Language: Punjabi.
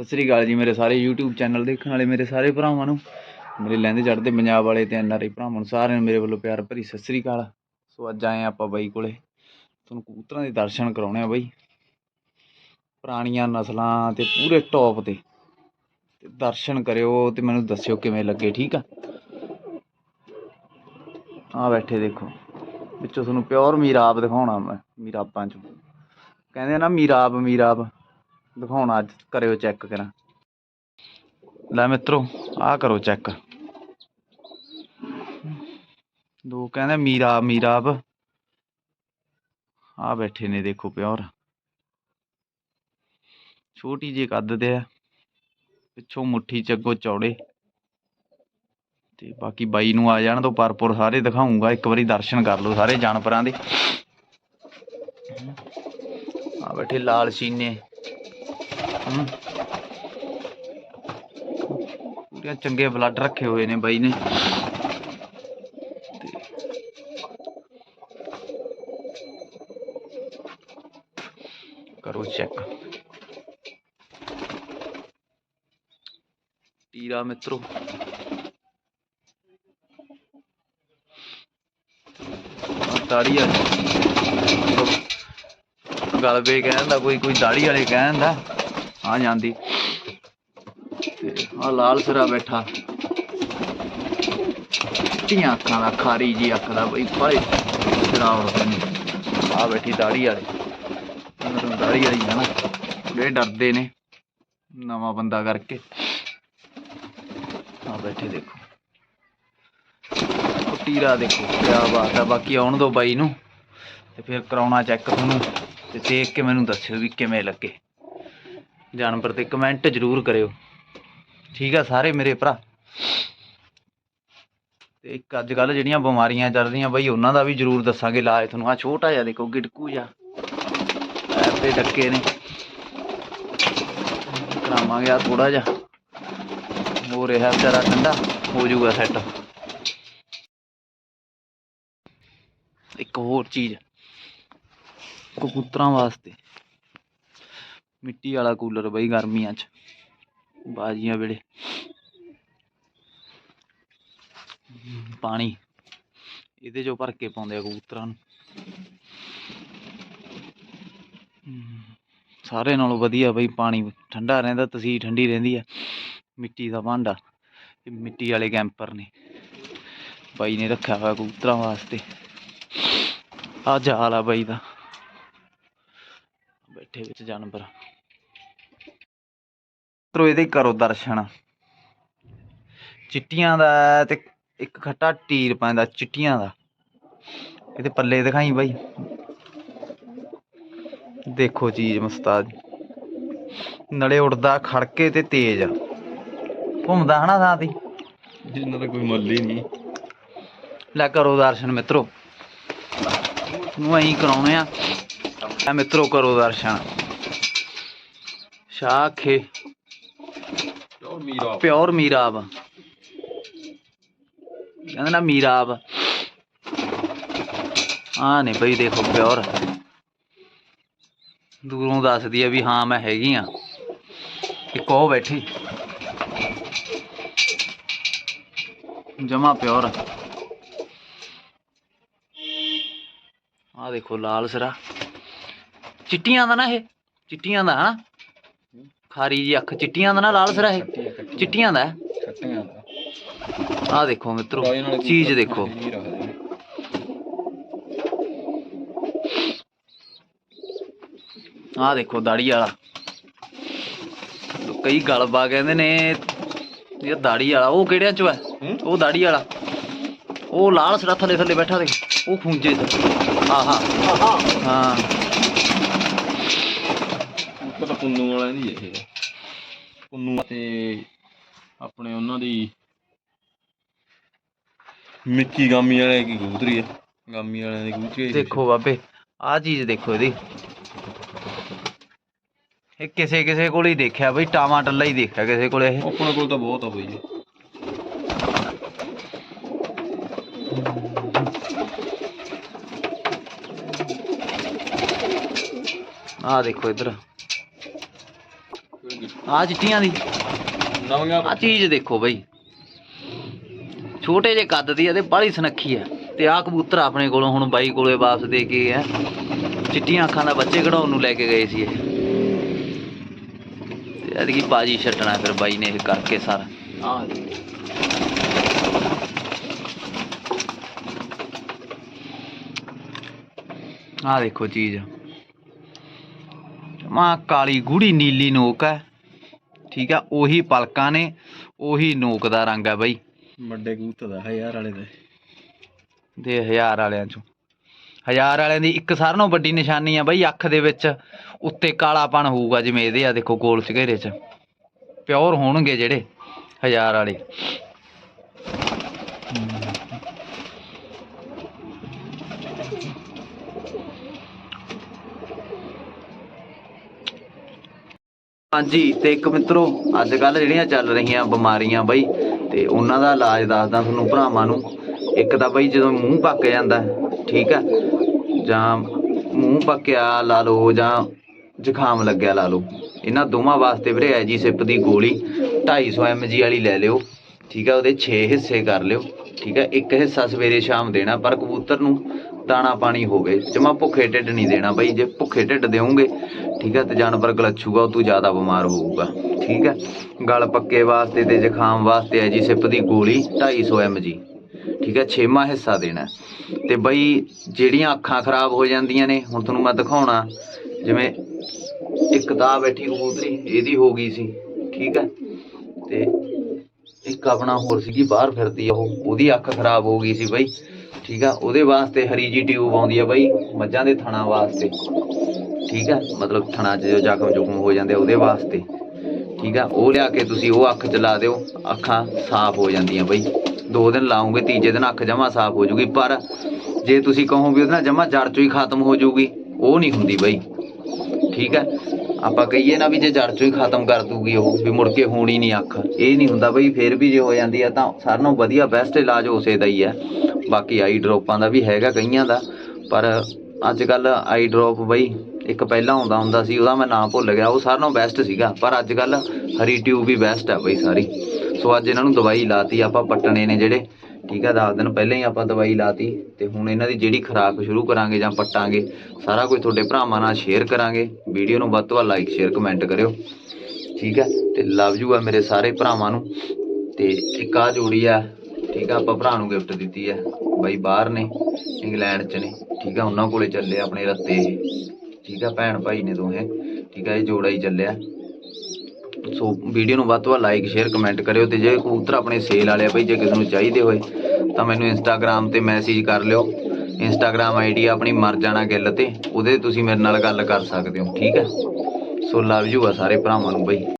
ਸਤਿ ਸ੍ਰੀ ਅਕਾਲ ਜੀ ਮੇਰੇ ਸਾਰੇ YouTube ਚੈਨਲ ਦੇਖਣ ਵਾਲੇ, ਮੇਰੇ ਸਾਰੇ ਭਰਾਵਾਂ ਨੂੰ। ਮੇਰੇ ਲਹਿੰਦੇ ਚੜ੍ਹਦੇ ਪੰਜਾਬ ਵਾਲੇ ਤੇ ਐਨਆਰਆਈ ਭਰਾਵਾਂ ਨੂੰ, ਸਾਰਿਆਂ ਨੂੰ ਮੇਰੇ ਵੱਲੋਂ ਪਿਆਰ ਭਰੀ ਸਤਿ ਸ੍ਰੀ ਅਕਾਲ। ਸੋ ਅੱਜ ਆਏ ਆਪਾਂ ਬਾਈ ਕੋਲੇ। ਤੁਹਾਨੂੰ ਕਬੂਤਰਾਂ ਦੇ ਦਰਸ਼ਨ ਕਰਾਉਣੇ ਆ ਬਾਈ। ਪੁਰਾਣੀਆਂ ਨਸਲਾਂ ਤੇ ਪੂਰੇ ਟੌਪ ਤੇ। ਤੇ ਦਰਸ਼ਨ ਕਰਿਓ ਤੇ ਮੈਨੂੰ ਦੱਸਿਓ ਕਿਵੇਂ ਲੱਗੇ, ਠੀਕ ਆ? ਆ ਬੈਠੇ ਦੇਖੋ। ਵਿੱਚੋਂ ਤੁਹਾਨੂੰ ਪਿਓਰ ਮੀਰਾਬ ਦਿਖਾਉਣਾ ਮੈਂ, ਮੀਰਾਬਾਂ ਚੋਂ। ਕਹਿੰਦੇ ਨਾ ਮੀਰਾਬ ਮੀਰਾਬ। ਦਿਖਾਉਣਾ ਅੱਜ, ਕਰਿਓ ਚੈੱਕ ਕਰਾਂ ਲੈ ਮਿੱਤਰੋ, ਆਹ ਕਰੋ ਚੈੱਕ ਦੋ ਕਹਿੰਦੇ ਮੀਰਾ, ਮੀਰਾਬ। ਆ ਬੈਠੇ ਨੇ ਦੇਖੋ ਪਿਓਰ। ਛੋਟੀ ਜਿਹੀ ਕੱਦ ਦੇ ਆ। ਪਿੱਛੋਂ ਮੁੱਠੀ ਚ ਅੱਗੋਂ ਚੌੜੇ। ਤੇ ਬਾਕੀ ਬਾਈ ਨੂੰ ਆ ਜਾਣ ਤੋਂ ਪਰਪੁਰ ਸਾਰੇ ਦਿਖਾਉਂਗਾ ਇੱਕ ਵਾਰੀ ਦਰਸ਼ਨ ਕਰ ਲਓ ਸਾਰੇ ਜਾਨਵਰਾਂ ਦੇ। ਆ ਬੈਠੇ ਲਾਲ ਸੀਨੇ। ਹਮ। ਪੂਰੇ ਚੰਗੇ ਬਲੱਡ ਰੱਖੇ ਹੋਏ ਨੇ ਬਾਈ ਨੇ। ਤੇ ਕਰੋ ਚੈੱਕ ਟੀਰਾ ਮਿੱਤਰੋ। ਦਾੜੀ ਆ ਗਲਬੇ ਕਹਿੰਦਾ ਕੋਈ ਕੋਈ ਦਾੜੀ ਵਾਲੇ ਕਹਿੰਦਾ ਆ ਜਾਂਦੀ। ਤੇ ਆ ਲਾਲ ਸਿਰਾ ਬੈਠਾ। ਚਿੱਟੀਆਂ ਅੱਖਾਂ ਦਾ, ਖਾਰੀ ਜੀ ਅੱਖ ਦਾ ਬਈ ਫੜੇ ਸਿਰਾ ਉੜਦੇ ਨੇ। ਆ ਬੈਠੀ ਦਾੜੀ ਵਾਲੇ। ਇਹਨਾਂ ਦਾੜੀ ਵਾਲੀ ਹੈ ਨਾ। ਥੋੜੇ ਡਰਦੇ ਨੇ ਨਵਾਂ ਬੰਦਾ ਕਰਕੇ। ਆ ਬੈਠੇ ਦੇਖੋ। ਉਹ ਟੀਰਾ ਦੇਖੋ, ਕਿਆ ਬਾਤ ਆ। ਬਾਕੀ ਆਉਣ ਦੋ ਬਾਈ ਨੂੰ। ਤੇ ਫਿਰ ਕਰਾਉਣਾ ਚੈੱਕ ਤੁਹਾਨੂੰ। ਤੇ ਦੇਖ ਕੇ ਮੈਨੂੰ ਦੱਸਿਓ ਵੀ ਕਿਵੇਂ ਲੱਗੇ। ਜਾਨਵਰ ਤੇ ਕਮੈਂਟ ਜ਼ਰੂਰ ਕਰਿਓ। ਠੀਕ ਆ ਸਾਰੇ ਮੇਰੇ ਭਰਾ। ਤੇ ਇੱਕ ਅੱਜ ਕੱਲ ਜਿਹੜੀਆਂ ਬਿਮਾਰੀਆਂ ਚੱਲ ਰਹੀਆਂ ਬਈ, ਉਹਨਾਂ ਦਾ ਵੀ ਜ਼ਰੂਰ ਦੱਸਾਂਗੇ ਇਲਾਜ ਤੁਹਾਨੂੰ। ਆ ਛੋਟਾ ਜਿਹਾ ਦੇਖੋ, ਗਿਟਕੂ ਜਿਹਾ। ਪੈਰ ਤੇ ਡੱਕੇ ਨੇ। ਕਰਾਵਾਂਗੇ ਆ ਥੋੜਾ ਜਿਹਾ। ਹੋ ਰਿਹਾ ਵਿਚਾਰਾ ਠੰਡਾ। ਹੋ ਜਾਊਗਾ ਸੈੱਟ ਇੱਕ ਹੋਰ ਚੀਜ਼। ਕਬੂਤਰਾਂ ਵਾਸਤੇ। ਮਿੱਟੀ ਵਾਲਾ ਕੂਲਰ ਬਈ ਗਰਮੀਆਂ 'ਚ। ਬਾਜੀਆਂ ਵੇਲੇ। ਪਾਣੀ। ਇਹਦੇ 'ਚੋਂ ਭਰ ਕੇ ਪਾਉਂਦੇ ਆ ਕਬੂਤਰਾਂ ਨੂੰ। ਹਮ, ਸਾਰੇ ਨਾਲੋਂ ਵਧੀਆ ਬਈ ਪਾਣੀ। ਠੰਡਾ ਰਹਿੰਦਾ ਤਸੀਰ ਠੰਡੀ ਰਹਿੰਦੀ ਆ। ਮਿੱਟੀ ਦਾ ਭਾਂਡਾ। ਮਿੱਟੀ ਵਾਲੇ ਕੈਂਪਰ ਨੇ। ਬਾਈ ਨੇ ਰੱਖਿਆ ਹੋਇਆ ਕਬੂਤਰਾਂ ਵਾਸਤੇ। ਆ ਜਾਲ ਆ ਬਾਈ ਦਾ। ਬੈਠੇ ਵਿੱਚ ਜਾਨਵਰ। ਤਰੋ ਇਹਦੇ ਕਰੋ ਦਰਸ਼ਨ। ਚਿੱਟੀਆਂ ਦਾ ਤੇ ਇੱਕ ਖੱਟਾ ਟੀਰ ਪੈਂਦਾ ਚਿੱਟੀਆਂ ਦਾ। ਇਹਦੇ ਪੱਲੇ ਦਿਖਾਈ ਬਾਈ। ਦੇਖੋ ਚੀਜ਼ ਮਸਤਾਦ ਨਲੇ ਉੜਦਾ ਖੜਕੇ ਤੇ ਤੇਜ਼। ਘੁੰਮਦਾ ਹਨਾ ਥਾਂ ਤੇ ਜਿੰਨਾ ਦਾ ਕੋਈ ਮੁੱਲ ਹੀ ਨਹੀਂ। ਲੈ ਕਰੋ ਦਰਸ਼ਨ ਮਿੱਤਰੋ। ਨੂੰ ਐਂ ਕਰਾਉਣੇ ਆ। ਐ ਮਿੱਤਰੋ ਕਰੋ ਦਰਸ਼ਨ। ਸ਼ਾਖੇ ਪਿਓਰ ਮੀਰਾ ਪਿਓਰ ਮੀਰਾਬ ਕਹਿੰਦੇ ਨਾ ਮੀਰਾਬ ਆ ਨੇ ਬਈ ਦੇਖੋ ਪਿਓਰ ਦੂਰੋਂ ਦੱਸਦੀ ਆ ਵੀ ਹਾਂ ਮੈਂ ਹੈਗੀ ਆ ਇੱਕ ਉਹ ਬੈਠੀ ਜਮਾ ਪਿਓਰ ਆ ਦੇਖੋ ਲਾਲ ਸਿਰਾ ਚਿੱਟੀਆਂ ਦਾ ਨਾ ਇਹ ਚਿੱਟੀਆਂ ਦਾ ਹਨਾ ਖਾਰੀ ਜੀ ਅੱਖ ਚਿੱਟੀਆਂ ਦਾ ਨਾ ਲਾਲ ਸਿਰਾ ਇਹ ਚਿੱਟੀਆਂ ਦਾ ਖੱਟੀਆਂ ਦਾ ਆ ਦੇਖੋ ਮਿੱਤਰੋ ਬਾਈ ਨਾਲ ਚੀਜ਼ ਦੇਖੋ ਹੀ ਰੱਖਦੇ ਨੇ। ਆ ਦੇਖੋ ਦਾੜੀ ਵਾਲਾ ਕਈ ਗਲਬਾ ਕਹਿੰਦੇ ਨੇ ਇਹ ਦਾੜੀ ਵਾਲਾ ਉਹ ਕਿਹੜਿਆਂ ਚੋਂ ਹੈ ਹੂੰ? ਉਹ ਦਾੜੀ ਵਾਲਾ ਉਹ ਲਾਲ ਸਿਰਾ ਥੱਲੇ ਥੱਲੇ ਬੈਠਾ ਦੇਖ ਉਹ ਖੁੰਝੇ ਤੇ ਆਹਾ ਹਾਂ ਉਹ ਤਾਂ ਪੁੰਨੂ ਵਾਲਿਆਂ ਦੀ ਇਹ ਪੁੰਨੂ ਤੇ ਆਪਣੇ ਉਹਨਾਂ ਦੀ ਮਿੱਕੀ ਗਾਮੀ ਵਾਲੇ ਕੀ ਕਬੂਤਰੀ ਆ ਗਾਮੀ ਵਾਲਿਆਂ ਦੀ ਕਬੂਤਰੀ ਦੇਖੋ ਬਾਬੇ ਆ ਚੀਜ਼ ਦੇਖੋ ਇਹਦੀ। ਇਹ ਕਿਸੇ ਕਿਸੇ ਕੋਲ ਹੀ ਦੇਖਿਆ ਬਈ ਟਾਵਾ ਟੱਲਾ ਹੀ ਦੇਖਿਆ ਕਿਸੇ ਕੋਲ ਇਹ। ਆਪਣੇ ਕੋਲ ਤਾਂ ਬਹੁਤ ਆ ਬਈ ਆ ਦੇਖੋ ਇੱਧਰ। ਆ ਚਿੱਟੀਆਂ ਦੀ। ਨਵੀਆਂ ਆ ਚੀਜ਼ ਦੇਖੋ ਬਈ। ਛੋਟੇ ਜੇ ਕੱਦ ਦੀ ਆ ਤੇ ਬਾਹਲੀ ਸੁਨੱਖੀ ਆ। ਤੇ ਆ ਕਬੂਤਰ ਆਪਣੇ ਕੋਲੋਂ ਹੁਣ ਬਾਈ ਕੋਲੇ ਵਾਪਸ ਦੇ ਕੇ ਆ। ਚਿੱਟੀਆਂ ਅੱਖਾਂ ਦਾ ਬੱਚੇ ਕਢਾਉਣ ਨੂੰ ਲੈ ਕੇ ਗਏ ਸੀ ਇਹ। ਤੇ ਐਤਕੀ ਬਾਜੀ ਛੱਡਣਾ ਫਿਰ ਬਾਈ ਨੇ ਇਹ ਕਰਕੇ ਸਾਰਾ। ਆ ਆ ਦੇਖੋ ਚੀਜ਼। ਮਾ ਕਾਲੀ ਗੂੜੀ ਨੀਲੀ ਨੋਕ ਹੈ ਠੀਕ ਆ ਉਹੀ ਪਲਕਾਂ ਨੇ ਉਹੀ ਨੋਕ ਦਾ ਰੰਗ ਹੈ ਬਾਈ। ਵੱਡੇ ਕਬੂਤਰ ਦਾ ਹਜ਼ਾਰ ਵਾਲੇ ਦੇ। ਦੇ ਹਜ਼ਾਰ ਵਾਲਿਆਂ ਚੋਂ। ਹਜ਼ਾਰ ਵਾਲਿਆਂ ਦੀ ਇੱਕ ਸਾਰਿਆਂ ਨਾਲੋਂ ਵੱਡੀ ਨਿਸ਼ਾਨੀ ਆ ਬਈ ਅੱਖ ਦੇ ਵਿੱਚ ਉੱਤੇ ਕਾਲਾਪਣ ਹੋਊਗਾ ਜਿਵੇਂ ਇਹਦੇ ਆ ਦੇਖੋ ਗੋਲ ਚਘੇਰੇ 'ਚ। ਪਿਓਰ ਹੋਣਗੇ ਜਿਹੜੇ ਹਜ਼ਾਰ ਵਾਲੇ। ਹਾਂਜੀ, ਤੇ ਇੱਕ ਮਿੱਤਰੋ, ਅੱਜ ਕੱਲ ਜਿਹੜੀਆਂ ਚੱਲ ਰਹੀਆਂ ਬਿਮਾਰੀਆਂ ਬਈ, ਤੇ ਉਹਨਾਂ ਦਾ ਇਲਾਜ ਦੱਸਦਾ ਤੁਹਾਨੂੰ ਭਰਾਵਾਂ ਨੂੰ। ਇੱਕ ਤਾਂ ਬਈ ਜਦੋਂ ਮੂੰਹ ਪੱਕ ਜਾਂਦਾ, ਠੀਕ ਆ, ਜਾਂ ਮੂੰਹ ਪੱਕਿਆ ਲਾ ਲਓ, ਜਾਂ ਜ਼ੁਕਾਮ ਲੱਗਿਆ ਲਾ ਲਓ, ਇਹਨਾਂ ਦੋਵਾਂ ਵਾਸਤੇ ਵੀਰੇ ਐਜੀ ਸਿਪ ਦੀ ਗੋਲੀ 250 mg ਵਾਲੀ ਲੈ ਲਿਓ, ਠੀਕ ਆ, ਉਹਦੇ 6 ਹਿੱਸੇ ਕਰ ਲਿਓ, ਠੀਕ ਆ, ਇੱਕ ਹਿੱਸਾ ਸਵੇਰੇ ਸ਼ਾਮ ਦੇਣਾ ਪਰ ਕਬੂਤਰ ਨੂੰ ਦਾਣਾ ਪਾਣੀ ਹੋਵੇ ਜਮਾ ਭੁੱਖੇ ਢਿੱਡ ਨਹੀਂ ਦੇਣਾ ਬਈ, ਜੇ ਭੁੱਖੇ ਢਿੱਡ ਦੇਵੋਗੇ ਠੀਕ ਹੈ ਤੇ ਜਾਨਵਰ ਗਲਛੂਗਾ ਉਹ ਤੋਂ ਜ਼ਿਆਦਾ ਬਿਮਾਰ ਹੋਊਗਾ, ਠੀਕ ਹੈ ਗਲ ਪੱਕੇ ਵਾਸਤੇ ਤੇ ਜ਼ੁਕਾਮ ਵਾਸਤੇ ਹੈ ਜੀ, ਸਿਪ ਦੀ ਗੋਲੀ 250 mg ਠੀਕ ਹੈ ਛੇਵਾਂ ਹਿੱਸਾ ਦੇਣਾ। ਤੇ ਬਈ, ਜਿਹੜੀਆਂ ਅੱਖਾਂ ਖਰਾਬ ਹੋ ਜਾਂਦੀਆਂ ਨੇ, ਹੁਣ ਤੁਹਾਨੂੰ ਮੈਂ ਦਿਖਾਉਣਾ, ਜਿਵੇਂ ਇੱਕ ਦਾ ਬੈਠੀ ਕਬੂਤਰੀ, ਇਹਦੀ ਹੋ ਗਈ ਸੀ, ਠੀਕ ਹੈ ਤੇ ਇੱਕ ਆਪਣਾ ਹੋਰ ਸੀਗੀ, ਬਾਹਰ ਫਿਰਦੀ ਉਹ, ਉਹਦੀ ਅੱਖ ਖਰਾਬ ਹੋ ਗਈ ਸੀ ਬਈ। ਠੀਕ ਆ? ਉਹਦੇ ਵਾਸਤੇ ਹਰੀ ਜੀ ਟਿਊਬ ਆਉਂਦੀ ਆ ਬਈ, ਮੱਝਾਂ ਦੇ ਥਣਾ ਵਾਸਤੇ। ਠੀਕ ਆ? ਮਤਲਬ ਥਣਾ 'ਚ ਜੋ ਜ਼ਖਮ ਜੁਖਮ ਹੋ ਜਾਂਦੇ ਉਹਦੇ ਵਾਸਤੇ। ਠੀਕ ਆ? ਉਹ ਲਿਆ ਕੇ ਤੁਸੀਂ ਉਹ ਅੱਖ 'ਚ ਲਾ ਦਿਓ, ਅੱਖਾਂ ਸਾਫ਼ ਹੋ ਜਾਂਦੀਆਂ ਬਈ। ਦੋ ਦਿਨ ਲਾਉਂਗੇ, ਤੀਜੇ ਦਿਨ ਅੱਖ ਜਮਾ ਸਾਫ਼ ਹੋ ਜੂਗੀ, ਪਰ ਜੇ ਤੁਸੀਂ ਕਹੋ ਵੀ ਉਹਦੇ ਨਾਲ ਜਮਾ ਜੜ 'ਚੋਂ ਹੀ ਖਤਮ ਹੋ ਜੂਗੀ, ਉਹ ਨਹੀਂ ਹੁੰਦੀ ਬਈ। ਠੀਕ ਹੈ ਆਪਾਂ ਕਹੀਏ ਨਾ ਵੀ ਜੇ ਜੜ ਚੋਂ ਹੀ ਖਤਮ ਕਰ ਦੂਗੀ ਉਹ, ਵੀ ਮੁੜ ਕੇ ਹੋਣੀ ਨਹੀਂ ਅੱਖ। ਇਹ ਨਹੀਂ ਹੁੰਦਾ ਬਈ, ਫੇਰ ਵੀ ਜੇ ਹੋ ਜਾਂਦੀ ਆ ਤਾਂ ਸਾਰਿਆਂ ਨਾਲੋਂ ਵਧੀਆ ਬੈਸਟ ਇਲਾਜ ਉਸੇ ਦਾ ਹੀ ਹੈ ਬਾਕੀ ਆਈ ਡ੍ਰੌਪਾਂ ਦਾ ਵੀ ਹੈਗਾ ਕਈਆਂ ਦਾ, ਪਰ ਅੱਜ ਕੱਲ ਆਈ ਡ੍ਰੌਪ ਬਈ, ਇੱਕ ਪਹਿਲਾਂ ਆਉਂਦਾ ਹੁੰਦਾ ਸੀ, ਉਹਦਾ ਮੈਂ ਨਾਮ ਭੁੱਲ ਗਿਆ, ਉਹ ਸਾਰਿਆਂ ਨਾਲੋਂ ਬੈਸਟ ਸੀਗਾ। ਪਰ ਅੱਜ ਕੱਲ ਹਰੀ ਟਿਊਬ ਵੀ ਬੈਸਟ ਆ ਬਈ ਸਾਰੀ। ਸੋ ਅੱਜ ਇਹਨਾਂ ਨੂੰ ਦਵਾਈ ਲਾਤੀ, ਆਪਾਂ ਪੱਟਣੇ ਨੇ ਜਿਹੜੇ। ਠੀਕ ਹੈ 10 ਦਿਨ ਪਹਿਲਾਂ ਹੀ ਆਪਾਂ ਦਵਾਈ ਲਾਤੀ ਤੇ ਹੁਣ ਇਹਨਾਂ ਦੀ ਜਿਹੜੀ ਖੁਰਾਕ ਸ਼ੁਰੂ ਕਰਾਂਗੇ ਜਾਂ ਪੱਟਾਂਗੇ, ਸਾਰਾ ਕੁਝ ਤੁਹਾਡੇ ਭਰਾਵਾਂ ਨਾਲ ਸ਼ੇਅਰ ਕਰਾਂਗੇ। ਵੀਡੀਓ ਨੂੰ ਵੱਧ ਤੋਂ ਵੱਧ ਲਾਈਕ ਸ਼ੇਅਰ ਕਮੈਂਟ ਕਰਿਓ। ਠੀਕ ਹੈ, ਤੇ ਲਵ ਯੂ ਆ ਮੇਰੇ ਸਾਰੇ ਭਰਾਵਾਂ ਨੂੰ। ਤੇ ਇੱਕ ਆ ਜੋੜੀ ਆ, ਠੀਕ ਆ, ਆਪਾਂ ਭਰਾ ਨੂੰ ਗਿਫਟ ਦਿੱਤੀ ਆ। ਬਾਈ ਬਾਹਰ ਨੇ, ਇੰਗਲੈਂਡ ਚ ਨੇ। ਠੀਕ ਆ, ਉਹਨਾਂ ਕੋਲੇ ਚੱਲੇ ਆਪਣੇ ਰੱਤੇ। ਠੀਕ ਆ, ਭੈਣ ਭਾਈ ਨੇ ਦੋਹੇ। ਠੀਕ ਆ, ਇਹ ਜੋੜਾ ਹੀ ਚੱਲਿਆ। ਸੋ ਵੀਡੀਓ ਨੂੰ ਵੱਧ ਤੋਂ ਵੱਧ ਲਾਈਕ ਸ਼ੇਅਰ ਕਮੈਂਟ ਕਰਿਓ ਤੇ ਜੇ ਕਬੂਤਰ ਆਪਣੇ ਸੇਲ ਵਾਲੇ ਆ ਬਈ, ਜੇ ਕਿਸੇ ਨੂੰ ਚਾਹੀਦੇ ਹੋਏ, ਤਾਂ ਮੈਨੂੰ ਇੰਸਟਾਗ੍ਰam ਤੇ ਮੈਸੇਜ ਕਰ ਲਿਓ। ਇੰਸਟਾਗ੍ਰam ਆਈਡੀ ਆਪਣੀ ਮਰ ਜਾਣਾ ਗਿੱਲ ਤੇ, ਉਹਦੇ ਤੁਸੀਂ ਮੇਰੇ ਨਾਲ ਗੱਲ ਕਰ ਸਕਦੇ ਹੋ, ਠੀਕ ਹੈ? ਸੋ ਲਵ ਯੂ ਆ ਸਾਰੇ ਭਰਾਵਾਂ ਨੂੰ ਬਈ।